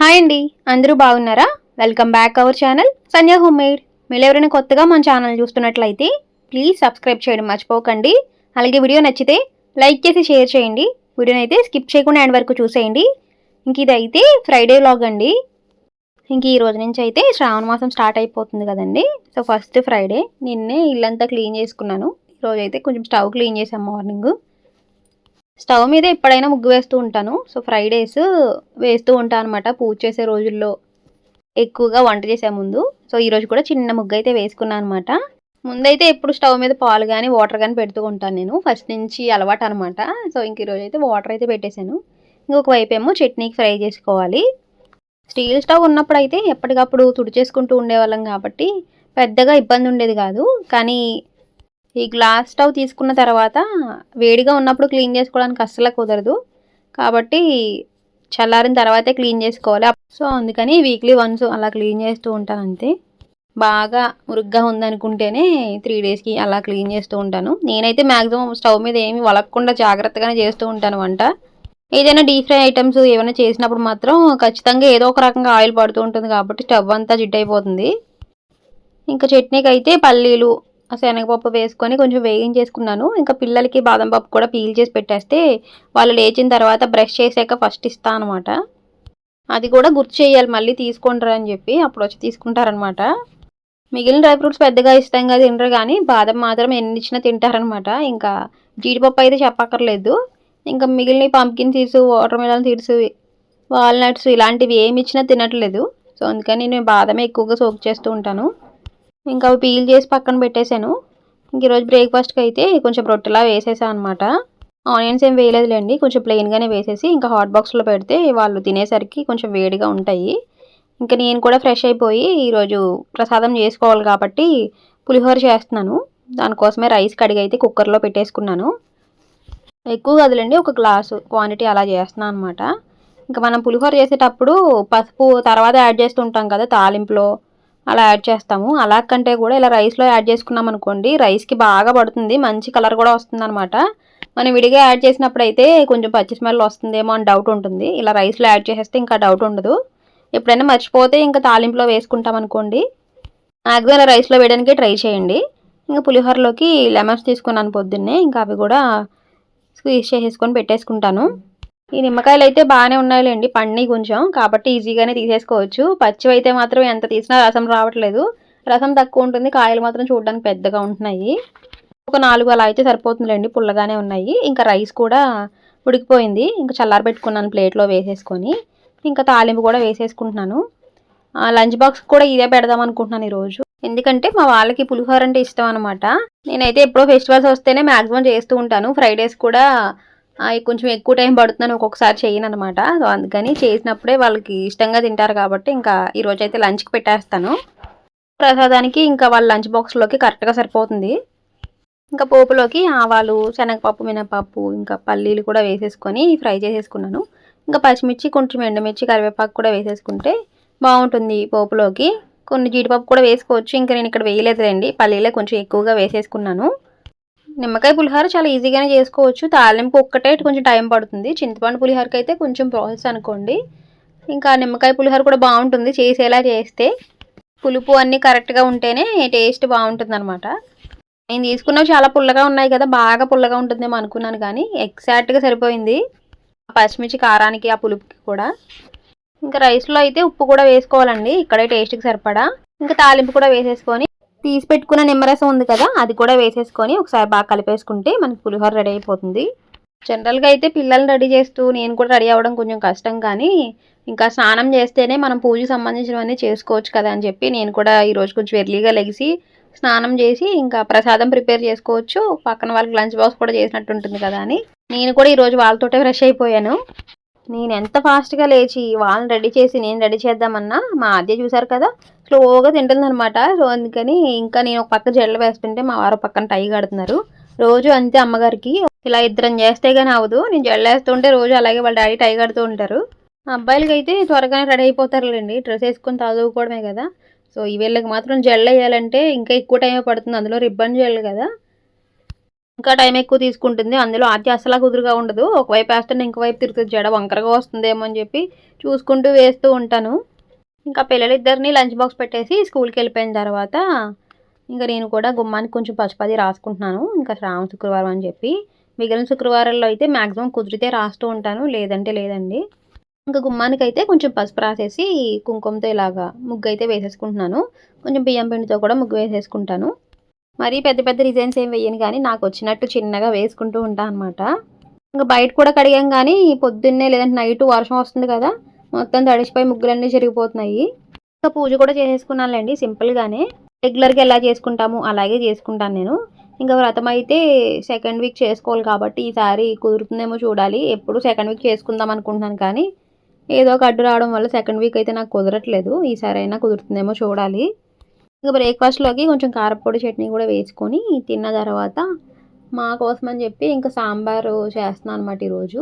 Hi అండి. అందరూ బాగున్నారా? Welcome back our channel Sandhya homemade మీరు ఎవరైనా కొత్తగా మన ఛానల్ చూస్తున్నట్లయితే ప్లీజ్ సబ్స్క్రైబ్ చేయడం మర్చిపోకండి. అలాగే వీడియో నచ్చితే లైక్ చేసి షేర్ చేయండి. వీడియోని అయితే స్కిప్ చేయకుండా ఎండ్ వరకు చూసేయండి. ఇంక ఇదైతే ఫ్రైడే వ్లాగ్ అండి. ఇంక ఈ రోజు నుంచి అయితే శ్రావణ మాసం స్టార్ట్ అయిపోతుంది కదండి. సో ఫస్ట్ ఫ్రైడే నిన్నే ఇల్లంతా క్లీన్ చేసుకున్నాను. ఈరోజు అయితే కొంచెం స్టవ్ క్లీన్ చేసాం మార్నింగ్ స్టవ్ మీద ఎప్పుడైనా ముగ్గు వేస్తూ ఉంటాను. సో ఫ్రైడేస్ వేస్తూ ఉంటాను అనమాట పూజ చేసే రోజుల్లో ఎక్కువగా వంట చేసే ముందు. సో ఈరోజు కూడా చిన్న ముగ్గు అయితే వేసుకున్నాను అనమాట ముందైతే ఎప్పుడు స్టవ్ మీద పాలు కానీ వాటర్ కానీ పెడుతూ ఉంటాను నేను. ఫస్ట్ నుంచి అలవాటు అనమాట సో ఇంక ఈరోజు అయితే వాటర్ అయితే పెట్టేశాను. ఇంకొక వైపు ఏమో చట్నీకి ఫ్రై చేసుకోవాలి. స్టీల్ స్టవ్ ఉన్నప్పుడు అయితే ఎప్పటికప్పుడు తుడిచేసుకుంటూ ఉండేవాళ్ళం కాబట్టి పెద్దగా ఇబ్బంది ఉండేది కాదు. కానీ ఈ గ్లాస్ స్టవ్ తీసుకున్న తర్వాత వేడిగా ఉన్నప్పుడు క్లీన్ చేసుకోవడానికి అస్సలు కుదరదు. కాబట్టి చల్లారిన తర్వాతే క్లీన్ చేసుకోవాలి. సో అందుకని వీక్లీ వన్స్ అలా క్లీన్ చేస్తూ ఉంటాను అంతే. బాగా మురుగ్గా ఉందనుకుంటేనే త్రీ డేస్కి అలా క్లీన్ చేస్తూ ఉంటాను. నేనైతే మ్యాక్సిమం స్టవ్ మీద ఏమి వలక్కుండా జాగ్రత్తగానే చేస్తూ ఉంటాను వంట. ఏదైనా డీప్ ఫ్రై ఐటమ్స్ ఏమైనా చేసినప్పుడు మాత్రం ఖచ్చితంగా ఏదో ఒక రకంగా ఆయిల్ పడుతూ ఉంటుంది కాబట్టి స్టవ్ అంతా జిడ్ అయిపోతుంది ఇంకా చట్నీకి అయితే పల్లీలు శనగపప్పు వేసుకొని కొంచెం వేగించేసుకున్నాను. ఇంకా పిల్లలకి బాదం పప్పు కూడా పీల్ చేసి పెట్టేస్తే వాళ్ళు లేచిన తర్వాత బ్రష్ చేసాక ఫస్ట్ ఇస్తా అనమాట అది కూడా గుర్తు చేయాలి మళ్ళీ తీసుకుంటారు అని చెప్పి అప్పుడు వచ్చి తీసుకుంటారనమాట మిగిలిన డ్రై ఫ్రూట్స్ పెద్దగా ఇష్టంగా తినరు కానీ బాదం మాత్రం ఎన్ని ఇచ్చినా తింటారనమాట ఇంకా జీడిపప్పు అయితే చెప్పక్కర్లేదు. ఇంకా మిగిలిన pumpkin seeds watermelon seeds walnuts ఇలాంటివి ఏమి ఇచ్చినా తినట్లేదు. సో అందుకని నేను బాదమే ఎక్కువగా సోక్ చేస్తూ ఉంటాను. ఇంకా అవి పీల్ చేసి పక్కన పెట్టేశాను. ఇంక ఈరోజు బ్రేక్ఫాస్ట్కి అయితే కొంచెం రొట్టెలా వేసేసాను అనమాట ఆనియన్స్ ఏం వేయలేదులేండి కొంచెం ప్లెయిన్గానే వేసేసి ఇంకా హాట్ బాక్స్లో పెడితే వాళ్ళు తినేసరికి కొంచెం వేడిగా ఉంటాయి. ఇంకా నేను కూడా ఫ్రెష్ అయిపోయి ఈరోజు ప్రసాదం చేసుకోవాలి కాబట్టి పులిహోర చేస్తున్నాను. దానికోసమే రైస్ కడిగి అయితే కుక్కర్లో పెట్టేసుకున్నాను. ఎక్కువ కదలండి ఒక గ్లాసు క్వాంటిటీ అలా చేస్తున్నాను అనమాట ఇంకా మనం పులిహోర చేసేటప్పుడు పసుపు తర్వాత యాడ్ చేస్తుంటాం కదా తాలింపులో అలా యాడ్ చేస్తాము. అలా కంటే కూడా ఇలా రైస్లో యాడ్ చేసుకున్నాం అనుకోండి రైస్కి బాగా పడుతుంది. మంచి కలర్ కూడా వస్తుంది అనమాట మనం విడిగా యాడ్ చేసినప్పుడు అయితే కొంచెం పచ్చి స్మెల్ వస్తుందేమో అని డౌట్ ఉంటుంది. ఇలా రైస్లో యాడ్ చేసేస్తే ఇంకా డౌట్ ఉండదు. ఎప్పుడైనా మర్చిపోతే ఇంకా తాలింపులో వేసుకుంటాం అనుకోండి. మ్యాక్సిమం ఇలా రైస్లో వేయడానికి ట్రై చేయండి. ఇంకా పులిహోరలోకి లెమన్స్ తీసుకున్నాను పొద్దున్నే. ఇంకా అవి కూడా స్క్వీజ్ చేసేసుకొని పెట్టేసుకుంటాను. ఈ నిమ్మకాయలు అయితే బాగానే ఉన్నాయిలేండి పండి కొంచెం. కాబట్టి ఈజీగానే తీసేసుకోవచ్చు. పచ్చివి అయితే మాత్రం ఎంత తీసినా రసం రావట్లేదు. రసం తక్కువ ఉంటుంది కాయలు మాత్రం చూడడానికి పెద్దగా ఉంటున్నాయి. ఒక నాలుగు అలా అయితే సరిపోతుందిలేండి పుల్లగానే ఉన్నాయి. ఇంకా రైస్ కూడా ఉడికిపోయింది. ఇంకా చల్లారి పెట్టుకున్నాను ప్లేట్లో వేసేసుకొని. ఇంకా తాలింపు కూడా వేసేసుకుంటున్నాను. లంచ్ బాక్స్ కూడా ఇదే పెడదాం అనుకుంటున్నాను ఈరోజు. ఎందుకంటే మా వాళ్ళకి పులిహోర అంటే ఇష్టం అనమాట నేనైతే ఎప్పుడో ఫెస్టివల్స్ వస్తేనే మ్యాక్సిమం చేస్తూ ఉంటాను. ఫ్రైడేస్ కూడా కొంచెం ఎక్కువ టైం పడుతుందని ఒక్కొక్కసారి చేయను అనమాట సో అందుకని చేసినప్పుడే వాళ్ళకి ఇష్టంగా తింటారు కాబట్టి ఇంకా ఈరోజు అయితే లంచ్కి పెట్టేస్తాను. ప్రసాదానికి ఇంకా వాళ్ళ లంచ్ బాక్స్లోకి కరెక్ట్గా సరిపోతుంది. ఇంకా పోపులోకి ఆవాలు శనగపప్పు మినపప్పు ఇంకా పల్లీలు కూడా వేసేసుకొని ఫ్రై చేసేసుకున్నాను. ఇంకా పచ్చిమిర్చి కొంచెం ఎండుమిర్చి కరివేపాకు కూడా వేసేసుకుంటే బాగుంటుంది పోపులోకి. కొన్ని జీడిపప్పు కూడా వేసుకోవచ్చు. ఇంకా నేను ఇక్కడ వేయలేదులేండి. పల్లీలే కొంచెం ఎక్కువగా వేసేసుకున్నాను. నిమ్మకాయ పులిహోర చాలా ఈజీగానే చేసుకోవచ్చు. తాలింపు ఒక్కటే కొంచెం టైం పడుతుంది. చింతపండు పులిహోరకి అయితే కొంచెం ప్రాసెస్ అనుకోండి. ఇంకా నిమ్మకాయ పులిహోర కూడా బాగుంటుంది. చేసేలా చేస్తే పులుపు అన్నీ కరెక్ట్గా ఉంటేనే టేస్ట్ బాగుంటుంది అనమాట నేను తీసుకున్నవి చాలా పుల్లగా ఉన్నాయి కదా బాగా పుల్లగా ఉంటుందేమో అనుకున్నాను కానీ ఎగ్జాక్ట్గా సరిపోయింది. పచ్చిమిర్చి కారానికి ఆ పులుపుకి కూడా. ఇంకా రైస్లో అయితే ఉప్పు కూడా వేసుకోవాలండి. ఇక్కడే టేస్ట్కి సరిపడా. ఇంకా తాలింపు కూడా వేసేసుకొని తీసి పెట్టుకున్న నిమ్మరసం ఉంది కదా అది కూడా వేసేసుకొని ఒకసారి బాగా కలిపేసుకుంటే మనకి పులిహోర రెడీ అయిపోతుంది. జనరల్గా అయితే పిల్లల్ని రెడీ చేస్తూ నేను కూడా రెడీ అవ్వడం కొంచెం కష్టం కానీ ఇంకా స్నానం చేస్తేనే మనం పూజకి సంబంధించినవన్నీ చేసుకోవచ్చు కదా అని చెప్పి నేను కూడా ఈరోజు కొంచెం ఎర్లీగా లెగిసి స్నానం చేసి ఇంకా ప్రసాదం ప్రిపేర్ చేసుకోవచ్చు. పక్కన వాళ్ళకి లంచ్ బాక్స్ కూడా చేసినట్టు ఉంటుంది కదా అని. నేను కూడా ఈరోజు వాళ్ళతోటే ఫ్రెష్ అయిపోయాను. నేను ఎంత ఫాస్ట్గా లేచి వాళ్ళని రెడీ చేసి నేను రెడీ చేద్దామన్నా మా ఆద్య చూశారు కదా స్లోగా తింటుందనమాట సో అందుకని ఇంకా నేను ఒక పక్క జడలు వేస్తుంటే మా వారు పక్కన టై కడుతున్నారు. రోజు అంతే అమ్మగారికి. ఇలా ఇద్దరం చేస్తే కానీ అవ్వదు. నేను జడలు వేస్తుంటే రోజు అలాగే వాళ్ళ డాడీ టై కడుతూ ఉంటారు. అబ్బాయిలకి అయితే త్వరగానే రెడీ అయిపోతారులేండి. డ్రెస్ వేసుకొని చదువుకోవడమే కదా. సో ఈ వీళ్ళకి మాత్రం జడలు వేయాలంటే ఇంకా ఎక్కువ టైం పడుతుంది. అందులో రిబ్బన్ జడలు కదా. ఇంకా టైం ఎక్కువ తీసుకుంటుంది. అందులో ఆర్తి అసలు కుదురుగా ఉండదు. ఒకవైపు వేస్తాను ఇంకోవైపు తిరుగుతుంది జడ వంకరగా వస్తుందేమో అని చెప్పి చూసుకుంటూ వేస్తూ ఉంటాను. ఇంకా పిల్లలిద్దరిని లంచ్ బాక్స్ పెట్టేసి స్కూల్కి వెళ్ళిపోయిన తర్వాత ఇంకా నేను కూడా గుమ్మానికి కొంచెం పసుపది రాసుకుంటున్నాను. ఇంకా శ్రావణ శుక్రవారం అని చెప్పి. మిగిలిన శుక్రవారాల్లో అయితే మ్యాక్సిమం కుదిరితే రాస్తూ ఉంటాను. లేదంటే లేదండి. ఇంకా గుమ్మానికి అయితే కొంచెం పసుపు రాసేసి కుంకుమతో ఇలాగా ముగ్గు అయితే వేసేసుకుంటున్నాను. కొంచెం బియ్యం పిండితో కూడా ముగ్గు వేసేసుకుంటాను. మరీ పెద్ద పెద్ద డిజైన్స్ ఏం వేయను కానీ నాకు వచ్చినట్టు చిన్నగా వేసుకుంటూ ఉంటాను అనమాట ఇంకా బయట కూడా కడిగాం కానీ పొద్దున్నే లేదంటే నైట్ వర్షం వస్తుంది కదా మొత్తం తడిసిపోయి ముగ్గులన్నీ జరిగిపోతున్నాయి ఇంకా పూజ కూడా చేసేసుకున్నానులేండి సింపుల్గానే. రెగ్యులర్గా ఎలా చేసుకుంటాము అలాగే చేసుకుంటాను నేను. ఇంకా వ్రతం అయితే సెకండ్ వీక్ చేసుకోవాలి కాబట్టి ఈసారి కుదురుతుందేమో చూడాలి. ఎప్పుడు సెకండ్ వీక్ చేసుకుందాం అనుకుంటున్నాను కానీ ఏదో ఒక అడ్డు రావడం వల్ల సెకండ్ వీక్ అయితే నాకు కుదరట్లేదు. ఈసారి అయినా కుదురుతుందేమో చూడాలి. ఇంకా బ్రేక్ఫాస్ట్లోకి కొంచెం కారపొడి చట్నీ కూడా వేసుకొని తిన్న తర్వాత మా కోసం అని చెప్పి ఇంకా సాంబారు చేస్తున్నాను అనమాట ఈరోజు.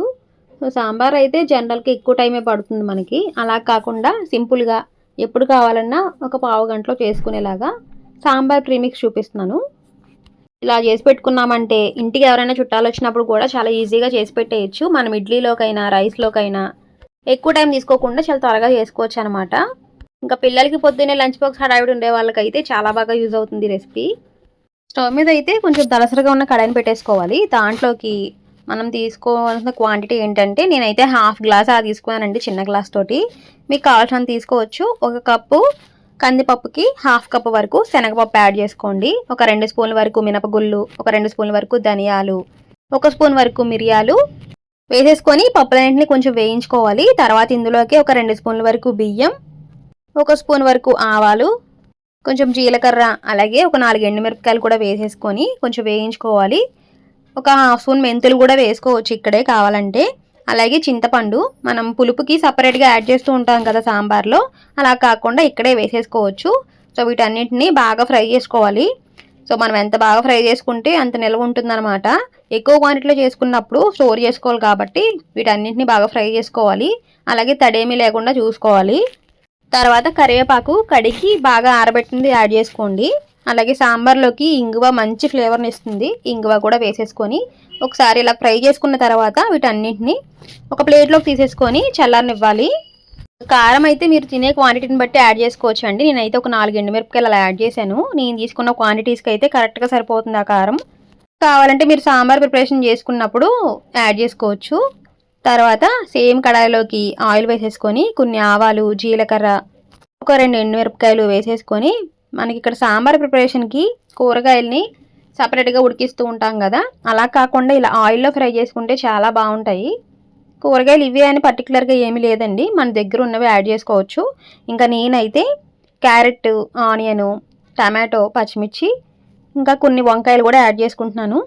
సో సాంబార్ అయితే జనరల్గా ఎక్కువ టైమే పడుతుంది మనకి. అలా కాకుండా సింపుల్గా ఎప్పుడు కావాలన్నా ఒక పావు గంటలో చేసుకునేలాగా సాంబార్ ప్రీమిక్స్ చూపిస్తున్నాను. ఇలా చేసి పెట్టుకున్నామంటే ఇంటికి ఎవరైనా చుట్టాలు వచ్చినప్పుడు కూడా చాలా ఈజీగా చేసి పెట్టేయచ్చు. మనం ఇడ్లీలోకైనా రైస్లోకైనా ఎక్కువ టైం తీసుకోకుండా చాలా త్వరగా చేసుకోవచ్చు అనమాట ఇంకా పిల్లలకి పొద్దున్నే లంచ్ బాక్స్ హడావిడి ఉండే వాళ్ళకైతే చాలా బాగా యూజ్ అవుతుంది రెసిపీ. స్టవ్ మీద అయితే కొంచెం దలసరగా ఉన్న కడాయిని పెట్టేసుకోవాలి. దాంట్లోకి మనం తీసుకోవాల్సిన క్వాంటిటీ ఏంటంటే నేనైతే హాఫ్ గ్లాస్ అది తీసుకున్నానండి చిన్న గ్లాస్ తోటి. మీకు కావాల్సిన తీసుకోవచ్చు. ఒక కప్పు కందిపప్పుకి హాఫ్ కప్ వరకు శనగపప్పు యాడ్ చేసుకోండి. ఒక రెండు స్పూన్ల వరకు మినపగుళ్ళు ఒక రెండు స్పూన్ల వరకు ధనియాలు ఒక స్పూన్ వరకు మిరియాలు వేసేసుకొని పప్పులన్నింటిని కొంచెం వేయించుకోవాలి. తర్వాత ఇందులోకి ఒక రెండు స్పూన్ల వరకు బియ్యం ఒక స్పూన్ వరకు ఆవాలు కొంచెం జీలకర్ర అలాగే ఒక నాలుగు ఎండుమిరపకాయలు కూడా వేసేసుకొని కొంచెం వేయించుకోవాలి. ఒక హాఫ్ స్పూన్ మెంతులు కూడా వేసుకోవచ్చు ఇక్కడే కావాలంటే. అలాగే చింతపండు మనం పులుపుకి సపరేట్గా యాడ్ చేస్తూ ఉంటాం కదా సాంబార్లో అలా కాకుండా ఇక్కడే వేసేసుకోవచ్చు. సో వీటన్నిటిని బాగా ఫ్రై చేసుకోవాలి. సో మనం ఎంత బాగా ఫ్రై చేసుకుంటే అంత నిల్వ ఉంటుందన్నమాట. ఎక్కువ క్వాంటిటీలో చేసుకున్నప్పుడు స్టోర్ చేసుకోవాలి కాబట్టి వీటన్నిటిని బాగా ఫ్రై చేసుకోవాలి. అలాగే తడేమీ లేకుండా చూసుకోవాలి. తర్వాత కరివేపాకు కడిగి బాగా ఆరబెట్టింది యాడ్ చేసుకోండి. అలాగే సాంబార్లోకి ఇంగువ మంచి ఫ్లేవర్ని ఇస్తుంది. ఇంగువ కూడా వేసేసుకొని ఒకసారి ఇలా ఫ్రై చేసుకున్న తర్వాత వీటన్నింటిని ఒక ప్లేట్లోకి తీసేసుకొని చల్లారనివ్వాలి. కారం అయితే మీరు తినే క్వాంటిటీని బట్టి యాడ్ చేసుకోవచ్చు అండి నేనైతే ఒక నాలుగు ఎండుమిరపకాయలు అలా యాడ్ చేశాను. నేను తీసుకున్న క్వాంటిటీస్కి అయితే కరెక్ట్గా సరిపోతుంది ఆ కారం. కావాలంటే మీరు సాంబార్ ప్రిపరేషన్ చేసుకున్నప్పుడు యాడ్ చేసుకోవచ్చు. తర్వాత సేమ్ కడాయిలోకి ఆయిల్ వేసేసుకొని కొన్ని ఆవాలు జీలకర్ర ఒక రెండు ఎండుమిరపకాయలు వేసేసుకొని మనకి ఇక్కడ సాంబార్ ప్రిపరేషన్కి కూరగాయల్ని సపరేట్గా ఉడికిస్తూ ఉంటాం కదా. అలా కాకుండా ఇలా ఆయిల్లో ఫ్రై చేసుకుంటే చాలా బాగుంటాయి. కూరగాయలు ఇవే అని పర్టికులర్గా ఏమీ లేదండి. మన దగ్గర ఉన్నవి యాడ్ చేసుకోవచ్చు. ఇంకా నేనైతే క్యారెట్ ఆనియను టమాటో పచ్చిమిర్చి ఇంకా కొన్ని వంకాయలు కూడా యాడ్ చేసుకుంటున్నాను.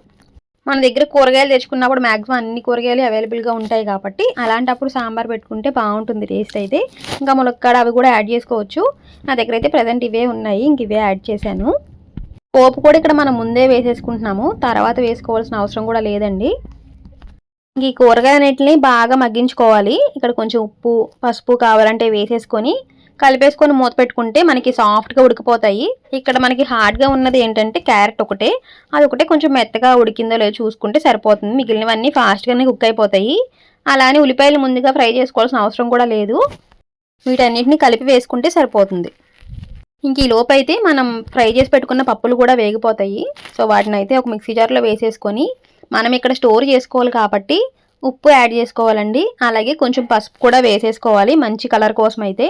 మన దగ్గర కూరగాయలు తెచ్చుకున్నప్పుడు మ్యాక్సిమం అన్ని కూరగాయలు అవైలబుల్గా ఉంటాయి కాబట్టి అలాంటప్పుడు సాంబార్ పెట్టుకుంటే బాగుంటుంది టేస్ట్ అయితే. ఇంకా ములక్కాడ అవి కూడా యాడ్ చేసుకోవచ్చు. నా దగ్గర అయితే ప్రజెంట్ ఇవే ఉన్నాయి. ఇంక ఇవే యాడ్ చేశాను. పోపు కూడా ఇక్కడ మనం ముందే వేసేసుకుంటున్నాము. తర్వాత వేసుకోవాల్సిన అవసరం కూడా లేదండి. ఇంక ఈ కూరగాయలన్నింటినీ బాగా మగ్గించుకోవాలి. ఇక్కడ కొంచెం ఉప్పు పసుపు కావాలంటే వేసేసుకొని కలిపేసుకొని మూత పెట్టుకుంటే మనకి సాఫ్ట్గా ఉడికిపోతాయి. ఇక్కడ మనకి హార్డ్గా ఉన్నది ఏంటంటే క్యారెట్ ఒకటే. అది ఒకటే కొంచెం మెత్తగా ఉడికిందో లేదో చూసుకుంటే సరిపోతుంది. మిగిలినవన్నీ ఫాస్ట్గానే కుక్ అయిపోతాయి. అలానే ఉల్లిపాయలు ముందుగా ఫ్రై చేసుకోవాల్సిన అవసరం కూడా లేదు. వీటన్నిటిని కలిపి వేసుకుంటే సరిపోతుంది. ఇంక ఈ లోపైతే మనం ఫ్రై చేసి పెట్టుకున్న పప్పులు కూడా వేగిపోతాయి. సో వాటిని అయితే ఒక మిక్సీ జార్లో వేసేసుకొని మనం ఇక్కడ స్టోర్ చేసుకోవాలి కాబట్టి ఉప్పు యాడ్ చేసుకోవాలండి. అలాగే కొంచెం పసుపు కూడా వేసేసుకోవాలి మంచి కలర్ కోసం అయితే.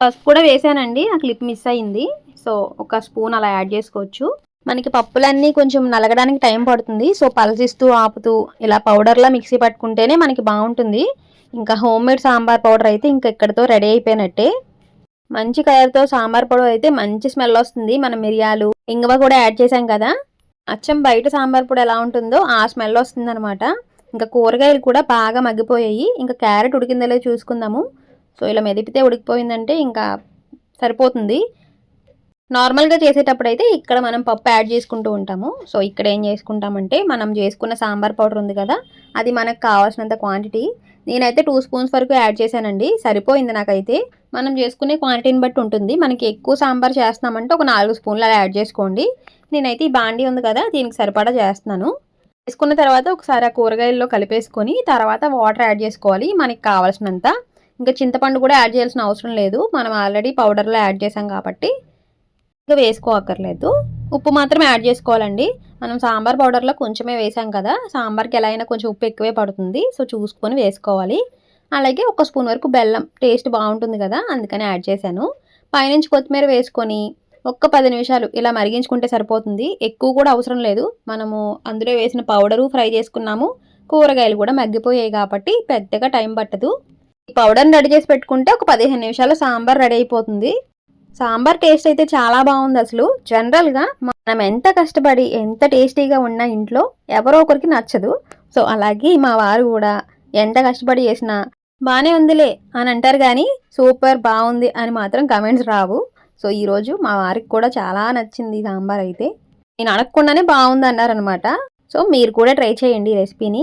పసుపు కూడా వేసానండి. ఆ క్లిప్ మిస్ అయింది. సో ఒక స్పూన్ అలా యాడ్ చేసుకోవచ్చు. మనకి పప్పులన్నీ కొంచెం నలగడానికి టైం పడుతుంది. సో పలసిస్తూ ఆపుతూ ఇలా పౌడర్లా మిక్సీ పట్టుకుంటేనే మనకి బాగుంటుంది. ఇంకా హోమ్ మేడ్ సాంబార్ పౌడర్ అయితే ఇంకా ఇక్కడితో రెడీ అయిపోయినట్టే. మంచి కలర్తో సాంబార్ పౌడర్ అయితే మంచి స్మెల్ వస్తుంది. మనం మిరియాలు ఇంగవ కూడా యాడ్ చేసాం కదా. అచ్చం బయట సాంబార్ పొడి ఎలా ఉంటుందో ఆ స్మెల్ వస్తుంది అనమాట ఇంకా కూరగాయలు కూడా బాగా మగ్గిపోయాయి. ఇంకా క్యారెట్ ఉడికిందలే చూసుకుందాము. సో ఇలా మెదిపితే ఉడికిపోయిందంటే ఇంకా సరిపోతుంది. నార్మల్గా చేసేటప్పుడు అయితే ఇక్కడ మనం పప్పు యాడ్ చేసుకుంటూ ఉంటాము. సో ఇక్కడ ఏం చేసుకుంటామంటే మనం చేసుకున్న సాంబార్ పౌడర్ ఉంది కదా అది మనకు కావాల్సినంత క్వాంటిటీ నేనైతే టూ స్పూన్స్ వరకు యాడ్ చేశానండి. సరిపోయింది నాకైతే. మనం చేసుకునే క్వాంటిటీని బట్టి ఉంటుంది. మనకి ఎక్కువ సాంబార్ చేస్తున్నామంటే ఒక నాలుగు స్పూన్లు అలా యాడ్ చేసుకోండి. నేనైతే ఈ బాండీ ఉంది కదా దీనికి సరిపడా చేస్తున్నాను. వేసుకున్న తర్వాత ఒకసారి ఆ కూరగాయల్లో కలిపేసుకొని తర్వాత వాటర్ యాడ్ చేసుకోవాలి. మనకి కావాల్సినంత. ఇంకా చింతపండు కూడా యాడ్ చేయాల్సిన అవసరం లేదు. మనం ఆల్రెడీ పౌడర్లో యాడ్ చేసాం కాబట్టి ఇంకా వేసుకోవక్కర్లేదు ఉప్పు మాత్రం యాడ్ చేసుకోవాలండి. మనం సాంబార్ పౌడర్లో కొంచెమే వేసాం కదా సాంబార్కి ఎలా అయినా కొంచెం ఉప్పు ఎక్కువే పడుతుంది. సో చూసుకొని వేసుకోవాలి. అలాగే ఒక స్పూన్ వరకు బెల్లం టేస్ట్ బాగుంటుంది కదా అందుకని యాడ్ చేశాను. పైనుంచి కొత్తిమీర వేసుకొని ఒక్క పది నిమిషాలు ఇలా మరిగించుకుంటే సరిపోతుంది. ఎక్కువ కూడా అవసరం లేదు. మనము అందులో వేసిన పౌడరు ఫ్రై చేసుకున్నాము. కూరగాయలు కూడా మగ్గిపోయాయి కాబట్టి పెద్దగా టైం పట్టదు. పౌడర్ని రెడీ చేసి పెట్టుకుంటే ఒక పదిహేను నిమిషాలు సాంబార్ రెడీ అయిపోతుంది. సాంబార్ టేస్ట్ అయితే చాలా బాగుంది అసలు. జనరల్గా మనం ఎంత కష్టపడి ఎంత టేస్టీగా ఉన్నా ఇంట్లో ఎవరో ఒకరికి నచ్చదు. సో అలాగే మా వారు కూడా ఎంత కష్టపడి చేసినా బాగానే ఉందిలే అని అంటారు కానీ సూపర్ బాగుంది అని మాత్రం కమెంట్స్ రావు. సో ఈరోజు మా వారికి కూడా చాలా నచ్చింది సాంబార్ అయితే. నేను అడగకుండానే బాగుంది అన్నారనమాట సో మీరు కూడా ట్రై చేయండి ఈ రెసిపీని.